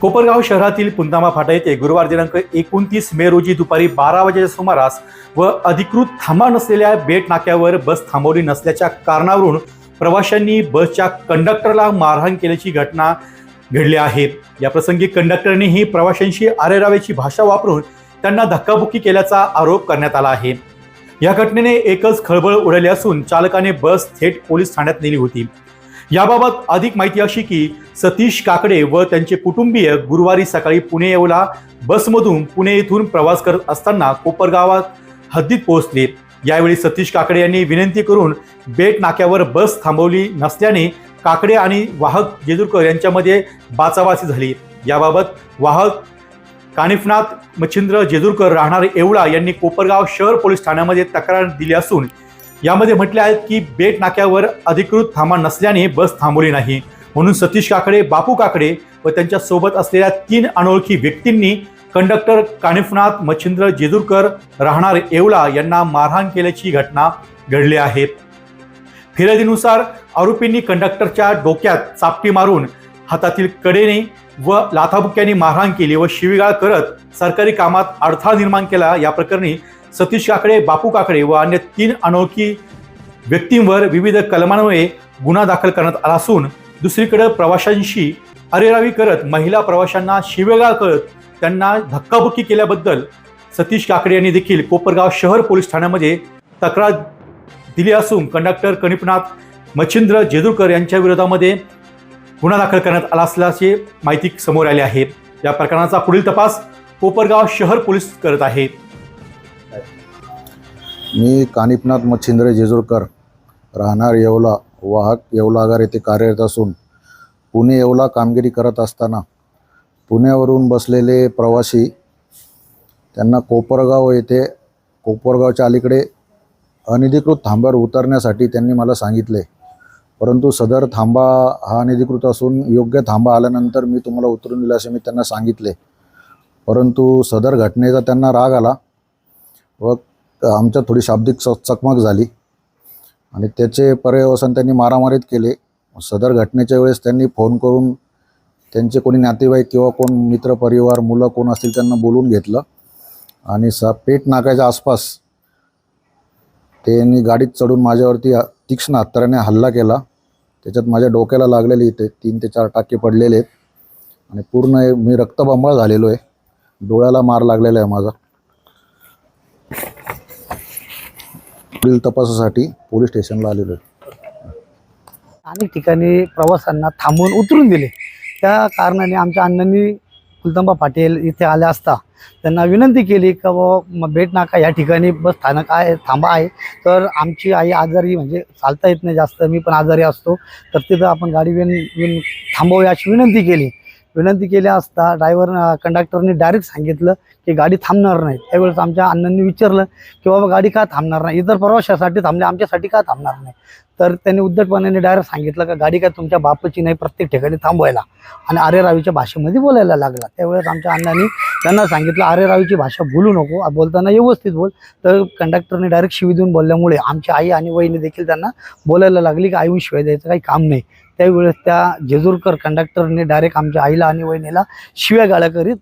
कोपरगाव शहरातील पुंदामा फाटा येथे गुरुवार दिनांक एकोणतीस मे रोजी दुपारी बारा वाजेच्या सुमारास व अधिकृत थांबा नसलेल्या बेट नाक्यावर बस थांबवली नसल्याच्या कारणावरून प्रवाशांनी बसच्या कंडक्टरला मारहाण केल्याची घटना घडली आहे. याप्रसंगी कंडक्टरनेही प्रवाशांशी आरेरावेची भाषा वापरून त्यांना धक्काबुक्की केल्याचा आरोप करण्यात आला आहे. या घटनेने एकच खळबळ उडाली असून चालकाने बस थेट पोलीस ठाण्यात नेली होती. याबाबत अधिक माहिती अशी की सतीश काकडे व त्यांचे कुटुंबीय गुरुवारी सकाळी पुणे येऊला बसमधून पुणे येथून प्रवास करत असताना कोपरगावात हद्दीत पोहोचले. यावेळी सतीश काकडे यांनी विनंती करून बेट नाक्यावर बस थांबवली नसल्याने काकडे आणि वाहक जेजुरकर यांच्यामध्ये बाचाबाची झाली. याबाबत वाहक कानिफनाथ मच्छिंद्र जेजूरकर राहणार येवळा यांनी कोपरगाव शहर पोलीस ठाण्यामध्ये तक्रार दिली असून यामध्ये म्हटले आहे की बेट नाक्यावर अधिकृत थांबा नसल्याने बस थांबवली नाही. म्हणून सतीश काकडे बापू काकडे व त्यांच्यासोबत असलेल्या तीन अनोळखी व्यक्तींनी कंडक्टर कानिफनाथ मच्छिंद्र जेजूरकर राहणार येवला यांना मारहाण केल्याची घटना घडली आहे. फिर्यादीनुसार आरोपींनी कंडक्टरच्या डोक्यात चापटी मारून हातातील कडेने व लाथाबुक्याने मारहाण केली व शिवीगाळ करत सरकारी कामात अडथळा निर्माण केला. या प्रकरणी सतीश काकडे बापू काकडे व अन्य तीन अनोळखी व्यक्तींवर विविध कलमांमुळे गुन्हा दाखल करण्यात आला असून दुसरीकडे प्रवाशांशी अरेरावी करत महिला प्रवाशांना शिवेगाळ करत त्यांना धक्काबुक्की केल्याबद्दल सतीश काकडे यांनी देखील कोपरगाव शहर पोलीस ठाण्यामध्ये तक्रार दिली असून कंडक्टर कनिपनाथ मच्छिंद्र जेदुरकर यांच्या विरोधामध्ये गुन्हा दाखल करण्यात आला असल्याची माहिती समोर आली आहे. या प्रकरणाचा पुढील तपास कोपरगाव शहर पोलीस करत आहे. मी कानिपनाथ मच्छिंद्र जेजुरकर राहणार येवला वाहक येवलागार येथे कार्यरत असून पुणे येवला कामगिरी करत असताना पुण्यावरून बसलेले प्रवासी त्यांना कोपरगाव येथे कोपरगावच्या अलीकडे अनधिकृत थांब्यावर उतरण्यासाठी त्यांनी मला सांगितले. परंतु सदर थांबा हा अनधिकृत असून योग्य थांबा आल्यानंतर मी तुम्हाला उतरून दिलं असे मी त्यांना सांगितले. परंतु सदर घटनेचा त्यांना राग आला व आमच्यात थोडी शाब्दिक चकमक झाली आणि त्याचे पर्यवसन त्यांनी मारामारीत केले. सदर घटनेच्या वेळेस त्यांनी फोन करून त्यांचे कोणी नातेवाईक किंवा कोण मित्र परिवार मुलं कोण असतील त्यांना बोलवून घेतलं आणि स पेट नाकाच्या आसपास त्यांनी गाडीत चढून माझ्यावरती तीक्ष्ण हत्याराने हल्ला केला. त्याच्यात माझ्या डोक्याला लागलेले इथे तीन ते चार टाके पडलेले आहेत. आणि पूर्ण मी रक्तबंबाळ झालेलो आहे. डोळ्याला मार लागलेला आहे माझा. पुढील तपासासाठी पोलीस स्टेशनला आलेलो आहे. अनेक ठिकाणी प्रवाशांना थांबवून उतरून दिले. त्या कारणाने आमच्या अण्णांनी कुलतंबा पाटील इथे आले असता त्यांना विनंती केली का व भेट नाका या ठिकाणी बस स्थानक आहे थांबा आहे. तर आमची आई आजारी म्हणजे चालता येत नाही जास्त मी पण आजारी असतो. तर तिथं आपण गाडी विन विन थांबवूया अशी विनंती केली. विनंती केली असता ड्रायव्हर कंडक्टरने डायरेक्ट सांगितलं की गाडी थांबणार नाही. त्यावेळेस आमच्या अण्णांनी विचारलं की बाबा गाडी का थांबणार नाही? इतर प्रवाशासाठी थांबले आमच्यासाठी का थांबणार नाही? तर त्यांनी उद्धटपणाने डायरेक्ट सांगितलं का गाडी काय तुमच्या बापाची नाही प्रत्येक ठिकाणी थांबवायला. आणि आर्य रावीच्या भाषेमध्ये बोलायला लागला. त्यावेळेस आमच्या अण्णांनी त्यांना सांगितलं आर्य रावीची भाषा बोलू नको बोलताना व्यवस्थित बोल. तर कंडक्टरने डायरेक्ट शिवी देऊन बोलल्यामुळे आमची आई आणि वहिनी देखील त्यांना बोलायला लागली की आईहून शिवाय द्यायचं काही काम नाही. त्यावेळेस त्या जेजूरकर कंडक्टरने डायरेक्ट आमच्या आईला आणि वहिनीला शिव्या गाळ्या करीत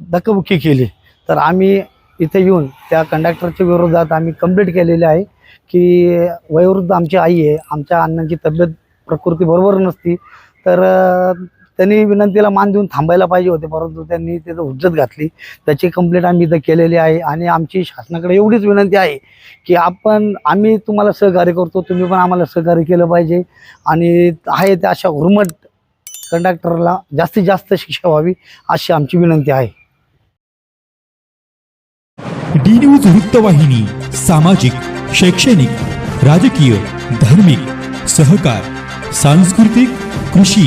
धक्काबुक्की केली. तर आम्ही इथे येऊन त्या कंडक्टरच्या विरोधात आम्ही कंप्लेंट केलेली आहे की वयोवृद्ध आमची आई आहे आमच्या अण्णांची तब्येत प्रकृती बरोबर नसती. तर त्यांनी विनंतीला मान देऊन थांबायला पाहिजे होते परंतु त्यांनी तिथं हुज्जत घातली. त्याची कंप्लेंट आम्ही इथं केलेली आहे आणि आमची शासनाकडे एवढीच विनंती आहे की आपण आम्ही तुम्हाला सहकार्य करतो तुम्ही पण आम्हाला सहकार्य केलं पाहिजे. आणि आहे त्या अशा हुरमट कंडक्टरला जास्तीत जास्त शिक्षा व्हावी अशी आमची विनंती आहे. डी न्यूज वृत्तवाहिनी सामाजिक शैक्षणिक राजकीय धार्मिक सहकार सांस्कृतिक कृषी